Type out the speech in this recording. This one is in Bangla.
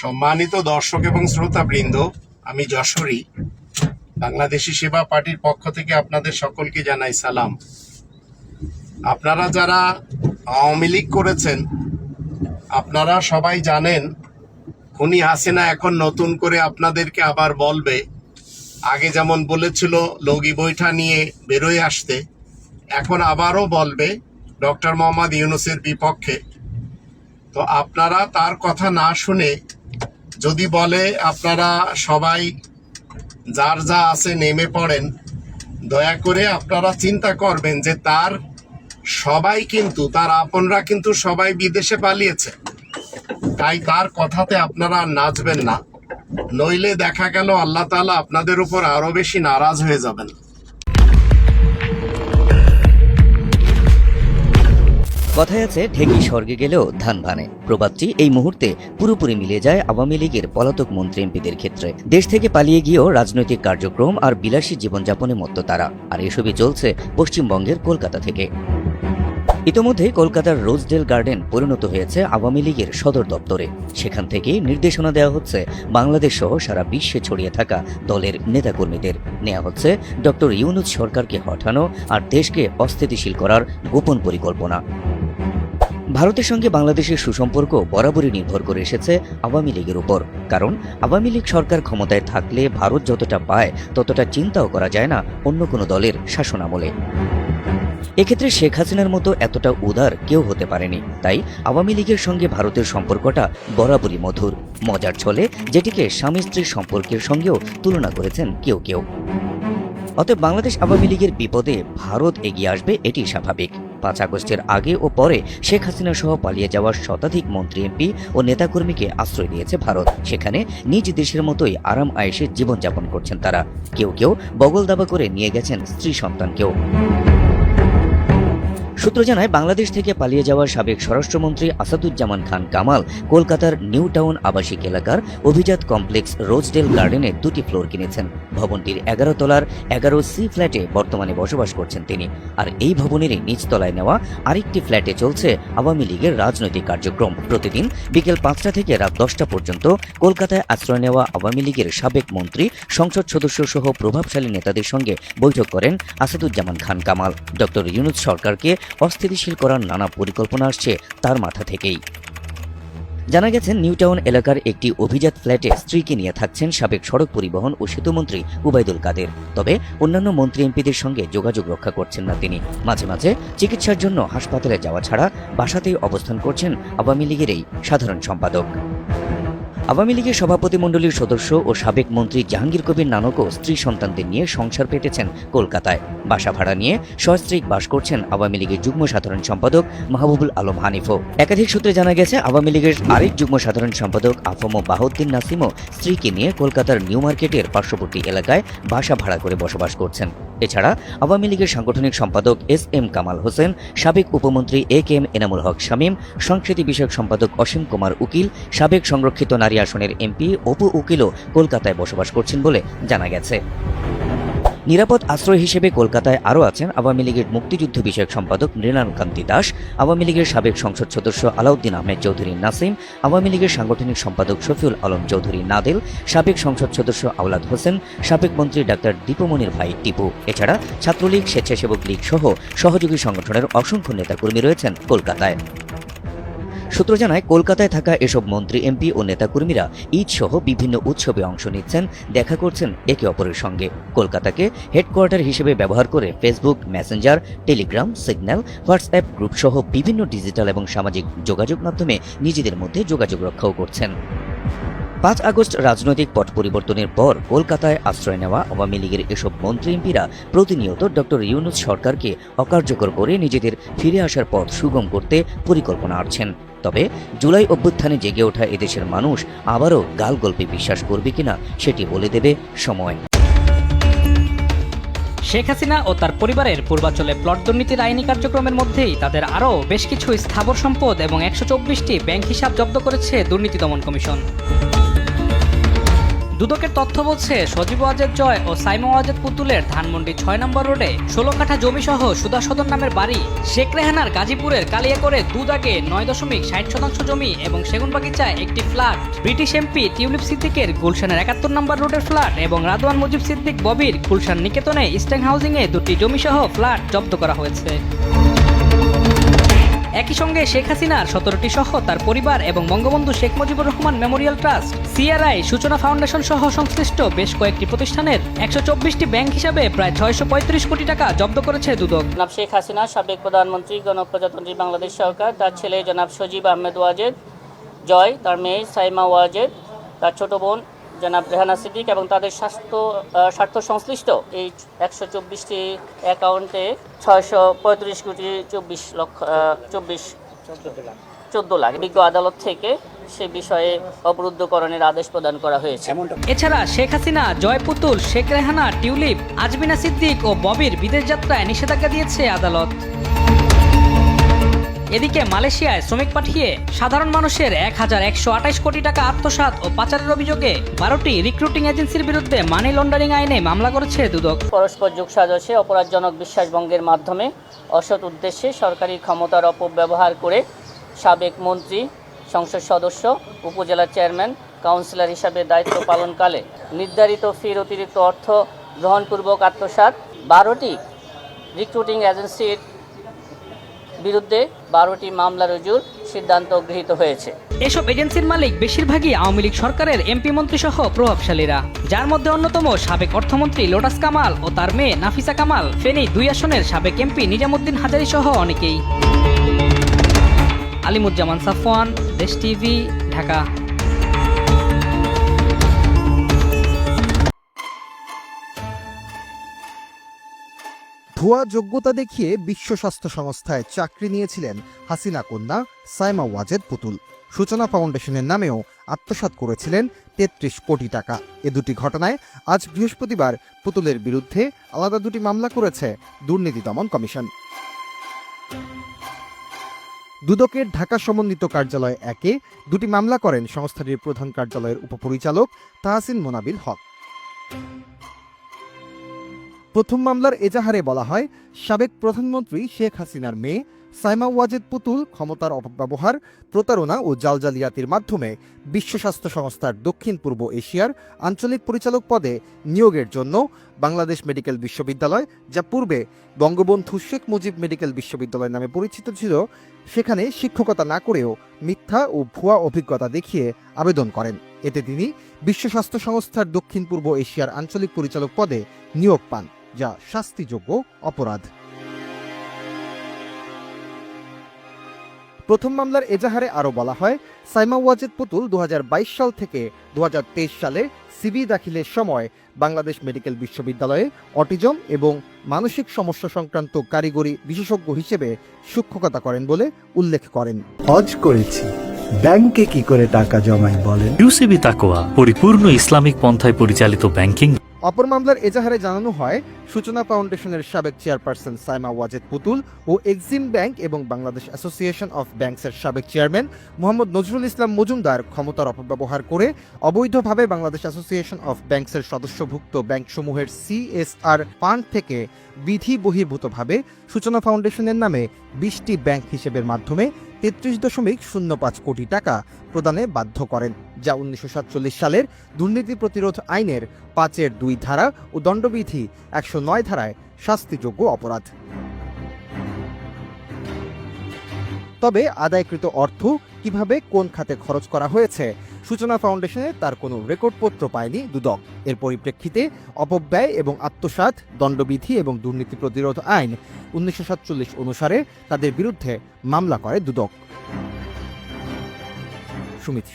সম্মানিত দর্শক এবং শ্রোতা বৃন্দ আমি যশোরী, বাংলাদেশি সেবা পার্টির পক্ষ থেকে আপনাদের সকলকে জানাই সালাম। আপনারা যারা আওয়ামী লীগ করেছেন, আপনারা সবাই জানেন, খুনি হাসিনা এখন নতুন করে আপনাদেরকে আবার বলবে, আগে যেমন বলেছিল, লগি বৈঠা নিয়ে বেরোয় আসতে, এখন আবারও বলবে ডক্টর মোহাম্মদ ইউনুসের বিপক্ষে। তো আপনারা তার কথা না শুনে যদি বলে আপনারা সবাই যার যা আছে নেমে পড়েন, দয়া করে আপনারা চিন্তা করবেন যে তার সবাই কিন্তু, তার আপনরা কিন্তু সবাই বিদেশে পালিয়েছে। তাই তার কথাতে আপনারা নাচবেন না। নইলে দেখা গেল আল্লাহ তাআলা আপনাদের উপর আরও বেশি নারাজ হয়ে যাবেন। কথায় আছে ঢেকি স্বর্গে গেলেও ধান ভানে। প্রবাদটি এই মুহূর্তে পুরোপুরি মিলে যায় আওয়ামী লীগের পলাতক মন্ত্রী এমপিদের ক্ষেত্রে। দেশ থেকে পালিয়ে গিয়েও রাজনৈতিক কার্যক্রম আর বিলাসী জীবনযাপনে মত্ত তারা। আর এসবই চলছে পশ্চিমবঙ্গের কলকাতা থেকে। ইতোমধ্যেই কলকাতার রোজডেল গার্ডেন পরিণত হয়েছে আওয়ামী লীগের সদর দপ্তরে। সেখান থেকে নির্দেশনা দেওয়া হচ্ছে, বাংলাদেশ সহ সারা বিশ্বে ছড়িয়ে থাকা দলের নেতাকর্মীদের। নেওয়া হচ্ছে, ডক্টর ইউনুস সরকারকে হঠানো আর দেশকে অস্থিতিশীল করার গোপন পরিকল্পনা। ভারতের সঙ্গে বাংলাদেশের সুসম্পর্ক বরাবরই নির্ভর করে এসেছে আওয়ামী লীগের উপর। কারণ, আওয়ামী লীগ সরকার ক্ষমতায় থাকলে ভারত যতটা পায়, ততটা চিন্তাও করা যায় না অন্য কোনো দলের শাসনামলে। এক্ষেত্রে শেখ হাসিনার মতো এতটা উদার কেউ হতে পারেনি। তাই আওয়ামী লীগের সঙ্গে ভারতের সম্পর্কটা বরাবরই মধুর। মজার ছলে যেটিকে স্বামী স্ত্রীর সম্পর্কের সঙ্গেও তুলনা করেছেন কেউ কেউ। অতএব বাংলাদেশ আওয়ামী লীগের বিপদে ভারত এগিয়ে আসবে এটি স্বাভাবিক। পাঁচ আগস্টের আগে ও পরে শেখ হাসিনা সহ পালিয়ে যাওয়ার শতাধিক মন্ত্রী, এমপি ও নেতাকর্মীকে আশ্রয় দিয়েছে ভারত। সেখানে নিজ দেশের মতোই আরাম আয়েসে জীবনযাপন করছেন তারা। কেউ কেউ বগল দাবা করে নিয়ে গেছেন স্ত্রী সন্তানকেও। সূত্র জানায়, বাংলাদেশ থেকে পালিয়ে যাওয়া সাবেক স্বরাষ্ট্রমন্ত্রী আসাদুজ্জামান খান কামাল কলকাতার নিউ টাউন আবাসিক এলাকার অভিজাত কমপ্লেক্স রোজডেল গার্ডেনে দুটি ফ্লোর কিনেছেন। ভবনটির এগারো তলার এগারো সি ফ্ল্যাটে বর্তমানে বসবাস করছেন তিনি। আর এই ভবনেরই নিচতলায় নেওয়া আরেকটি ফ্ল্যাটে চলছে আওয়ামী লীগের রাজনৈতিক কার্যক্রম। প্রতিদিন বিকেল পাঁচটা থেকে রাত দশটা পর্যন্ত কলকাতায় আশ্রয় নেওয়া আওয়ামী লীগের সাবেক মন্ত্রী, সংসদ সদস্য সহ প্রভাবশালী নেতাদের সঙ্গে বৈঠক করেন আসাদুজ্জামান খান কামাল। ডক্টর ইউনুস সরকারকে অস্থিতিশীল করার নানা পরিকল্পনা আসছে তার মাথা থেকেই। জানা গেছে, নিউটাউন এলাকার একটি অভিজাত ফ্ল্যাটে স্ত্রীকে নিয়ে থাকছেন সাবেক সড়ক পরিবহন ও সেতুমন্ত্রী উবায়দুল কাদের। তবে অন্যান্য মন্ত্রী এমপিদের সঙ্গে যোগাযোগ রক্ষা করছেন না তিনি। মাঝে মাঝে চিকিৎসার জন্য হাসপাতালে যাওয়া ছাড়া বাসাতেই অবস্থান করছেন আওয়ামী লীগের এই সাধারণ সম্পাদক। আওয়ামী লীগের সভাপতিমণ্ডলীর সদস্য ও সাবেক মন্ত্রী জাহাঙ্গীর কবির নানকও স্ত্রী সন্তানদের নিয়ে সংসার পেতেছেন কলকাতায়। বাসা ভাড়া নিয়ে সস্ত্রীক বাস করছেন আওয়ামী লীগের যুগ্ম সাধারণ সম্পাদক মাহবুবুল আলম হানিফও। একাধিক সূত্রে জানা গেছে, আওয়ামী লীগের আরেক যুগ্ম সাধারণ সম্পাদক আফম বাহাউদ্দিন নাসিমও স্ত্রীকে নিয়ে কলকাতার নিউ মার্কেটের পার্শ্ববর্তী এলাকায় বাসা ভাড়া করে বসবাস করছেন। এছাড়া আওয়ামী লীগের সাংগঠনিক সম্পাদক এস এম কামাল হোসেন, সাবেক উপমন্ত্রী A K M Enamul Haque Shamim সংস্কৃতি বিষয়ক সম্পাদক অসীম কুমার উকিল, সাবেক সংরক্ষিত নারী আসনের এমপি, অপু উকিলও কলকাতায় বসবাস করছেন বলে জানা গেছে। নিরাপদ আশ্রয় হিসেবে কলকাতায় আরও আছেন আওয়ামী লীগের মুক্তিযুদ্ধ বিষয়ক সম্পাদক মৃণালকান্তি দাস, আওয়ামী লীগের সাবেক সংসদ সদস্য আলাউদ্দিন আহমেদ চৌধুরী নাসিম, আওয়ামী লীগের সাংগঠনিক সম্পাদক শফিউল আলম চৌধুরী নাদেল, সাবেক সংসদ সদস্য আওলাদ হোসেন, সাবেক মন্ত্রী ডাক্তার দীপমণির ভাই টিপু। এছাড়া ছাত্রলীগ, স্বেচ্ছাসেবক লীগ সহ সহযোগী সংগঠনের অসংখ্য নেতাকর্মী রয়েছেন কলকাতায়। সূত্র জানায়, কলকাতায় থাকা এসব মন্ত্রী, এমপি ও নেতাকর্মীরা ঈদ সহ বিভিন্ন উৎসবে অংশ নিচ্ছেন, দেখা করছেন একে অপরের সঙ্গে। কলকাতাকে হেডকোয়ার্টার হিসেবে ব্যবহার করে Facebook, Messenger, Telegram, Signal, WhatsApp group সহ বিভিন্ন ডিজিটাল এবং সামাজিক যোগাযোগ মাধ্যমে নিজেদের মধ্যে যোগাযোগ রক্ষাও করছেন। পাঁচ আগস্ট রাজনৈতিক পট পরিবর্তনের পর কলকাতায় আশ্রয় নেওয়া আওয়ামী লীগের এসব মন্ত্রী, এমপিরা প্রতিনিয়ত ডক্টর ইউনুস সরকারকে অকার্যকর করে নিজেদের ফিরে আসার পথ সুগম করতে পরিকল্পনা আছেন তবে জুলাই অভ্যুত্থানে জেগে ওঠা এদেশের মানুষ আবারও গাল গল্পে বিশ্বাস করবে কিনা সেটি বলে দেবে সময়। শেখ হাসিনা ও তার পরিবারের পূর্বাঞ্চলে প্লট দুর্নীতির আইনি কার্যক্রমের মধ্যেই তাদের আরও বেশ কিছু স্থাবর সম্পদ এবং একশো ব্যাংক হিসাব জব্দ করেছে দুর্নীতি দমন কমিশন। দুদকের তথ্য বলছে, সজীব ওয়াজেদ জয় ও সাইমা ওয়াজেদ পুতুলের ধানমন্ডি ছয় নম্বর রোডে ষোলো কাঠা জমি সহ সুদা সদন নামের বাড়ি, শেখ রেহানার গাজীপুরের কালিয়া কালিয়াকরে দুদাগে নয় দশমিক ষাট শতাংশ জমি এবং সেগুনবাগিচায় একটি ফ্ল্যাট। ব্রিটিশ এমপি টিউলিপ সিদ্দিকের গুলশানের একাত্তর নম্বর রোডের ফ্ল্যাট এবং রাদওয়ান মুজিব সিদ্দিক ববির গুলশান নিকেতনে ইস্টার্ন হাউজিংয়ে দুটি জমি সহ ফ্ল্যাট জব্দ করা হয়েছে। একই সঙ্গে শেখ হাসিনার সতেরোটি সহ তার পরিবার এবং Bangabandhu Sheikh Mujibur Rahman memorial trust, CRI Suchona foundation সহ সংশ্লিষ্ট বেশ কয়েকটি প্রতিষ্ঠানের একশো চব্বিশটি ব্যাংক হিসাবে প্রায় ছয়শো পঁয়ত্রিশ কোটি টাকা জব্দ করেছে দুদক। জনাব শেখ হাসিনা, সাবেক প্রধানমন্ত্রী, গণপ্রজাতন্ত্রী বাংলাদেশ সরকার, তার ছেলে জনাব সজীব আহমেদ ওয়াজেদ, জয়, তার মেয়ে সাইমা ওয়াজেদ, তার ছোট বোন জনাব রেহানা সিদ্দিক এবং তাদের স্বাস্থ্য স্বার্থ সংশ্লিষ্ট এই একশো চব্বিশটি অ্যাকাউন্টে ছয়শো পঁয়ত্রিশ কোটি চব্বিশ লক্ষ চব্বিশ চোদ্দ লাখ। বিজ্ঞ আদালত থেকে সে বিষয়ে অবরুদ্ধকরণের আদেশ প্রদান করা হয়েছে। এছাড়া শেখ হাসিনা জয় পুতুল শেখ রেহানা, টিউলিপ, আজমিনা সিদ্দিক ও ববির বিদেশ যাত্রায় নিষেধাজ্ঞা দিয়েছে আদালত। এদিকে মালয়েশিয়ায় শ্রমিক পাঠিয়ে সাধারণ মানুষের এক হাজার একশো আঠাইশ কোটি টাকা আত্মসাৎ ও পাচারের অভিযোগে বারোটি রিক্রুটিং এজেন্সির বিরুদ্ধে মানি লন্ডারিং আইনে মামলা করেছে দুদক। পরস্পর যোগ সাজসে অপরাধজনক বিশ্বাসভঙ্গের মাধ্যমে। অসৎ উদ্দেশ্যে সরকারি ক্ষমতার অপব্যবহার করে সাবেক মন্ত্রী, সংসদ সদস্য, উপজেলা চেয়ারম্যান, কাউন্সিলর হিসাবে দায়িত্ব পালনকালে নির্ধারিত ফির অতিরিক্ত অর্থ গ্রহণপূর্বক আত্মসাৎ। বারোটি রিক্রুটিং এজেন্সির বিরুদ্ধে বারোটি মামলা রুজুর সিদ্ধান্ত গৃহীত হয়েছে। এসব এজেন্সির মালিক বেশিরভাগই আওয়ামী লীগ সরকারের এমপি মন্ত্রী সহ প্রভাবশালীরা। যার মধ্যে অন্যতম সাবেক অর্থমন্ত্রী লোটাস কামাল ও তার মেয়ে নাফিসা কামাল, ফেনী দুই আসনের সাবেক এমপি নিজামুদ্দিন হাজারি সহ অনেকেই। আলিমুজ্জামান সাফওয়ান, দেশ টিভি, ঢাকা। ভুয়া যোগ্যতা দেখিয়ে বিশ্ব স্বাস্থ্য সংস্থায় চাকরি নিয়েছিলেন হাসিনা কন্যা সাইমা ওয়াজেদ পুতুল। সূচনা ফাউন্ডেশনের নামেও আত্মসাৎ করেছিলেন তেত্রিশ কোটি টাকা। এ দুটি ঘটনায় আজ বৃহস্পতিবার পুতুলের বিরুদ্ধে আলাদা দুটি মামলা করেছে দুর্নীতি দমন কমিশন। দুদকের ঢাকা সমন্বিত কার্যালয় একে দুটি মামলা করেন সংস্থাটির প্রধান কার্যালয়ের উপপরিচালক তাহসিন মোনাবিল হক। প্রথম মামলার এজাহারে বলা হয়, সাবেক প্রধানমন্ত্রী শেখ হাসিনার মেয়ে সাইমা ওয়াজেদ পুতুল ক্ষমতার অপব্যবহার, প্রতারণা ও জালজালিয়াতির মাধ্যমে বিশ্ব স্বাস্থ্য সংস্থার দক্ষিণ পূর্ব এশিয়ার আঞ্চলিক পরিচালক পদে নিয়োগের জন্য বাংলাদেশ মেডিকেল বিশ্ববিদ্যালয়, যা পূর্বে বঙ্গবন্ধু শেখ মুজিব মেডিকেল বিশ্ববিদ্যালয় নামে পরিচিত ছিল, সেখানে শিক্ষকতা না করেও মিথ্যা ও ভুয়া অভিজ্ঞতা দেখিয়ে আবেদন করেন। এতে তিনি বিশ্ব স্বাস্থ্য সংস্থার দক্ষিণ পূর্ব এশিয়ার আঞ্চলিক পরিচালক পদে নিয়োগ পান। যা শাস্তিযোগ্য অপরাধ। প্রথম মামলার এজাহারে আরও বলা হয় সাইমা ওয়াজেদ পুতুল দু সাল থেকে দু সালে সিবি দাখিলের সময় বাংলাদেশ মেডিকেল বিশ্ববিদ্যালয়ে অটিজম এবং মানসিক সমস্যা সংক্রান্ত কারিগরি বিশেষজ্ঞ হিসেবে শিক্ষকতা করেন বলে উল্লেখ করেন। হজ করেছি। ব্যাংকে কি করে টাকা জমাই বলেন? ইউসিবি তাকোয়া পরিপূর্ণ ইসলামিক পন্থায় পরিচালিত ব্যাংকিং অপর মামলার এজাহারে জানানো হয়, সূচনা ফাউন্ডেশনের সাবেক চেয়ারপারসন সাইমা ওয়াজেদ পুতুল ও এক্সিম ব্যাংক এবং বাংলাদেশ অ্যাসোসিয়েশন অফ ব্যাংকসের সাবেক চেয়ারম্যান মোহাম্মদ নজরুল ইসলাম মজুমদার ক্ষমতার অপব্যবহার করে অবৈধভাবে বাংলাদেশ অ্যাসোসিয়েশন অফ ব্যাংকসের সদস্যভুক্ত ব্যাংকসমূহের সিএসআর ফান্ড থেকে বিধি বহির্ভূতভাবে সূচনা ফাউন্ডেশনের নামে বিশটি ব্যাংক হিসেবের মাধ্যমে তেত্রিশ দশমিক শূন্য পাঁচ কোটি টাকা প্রদানে বাধ্য করেন, যা উনিশশো সাতচল্লিশ সালের দুর্নীতি প্রতিরোধ আইনের পাঁচের দুই ধারা ও দণ্ডবিধি একশো নয় ধারায় শাস্তিযোগ্য অপরাধ। তবে আদায়কৃত অর্থ কীভাবে কোন খাতে খরচ করা হয়েছে, সূচনা ফাউন্ডেশনে তার কোনো রেকর্ডপত্র পায়নি দুদক। এর পরিপ্রেক্ষিতে অপব্যয় এবং আত্মসাত দণ্ডবিধি এবং দুর্নীতি প্রতিরোধ আইন উনিশশো সাতচল্লিশ অনুসারে তাদের বিরুদ্ধে মামলা করে দুদক। সুমিত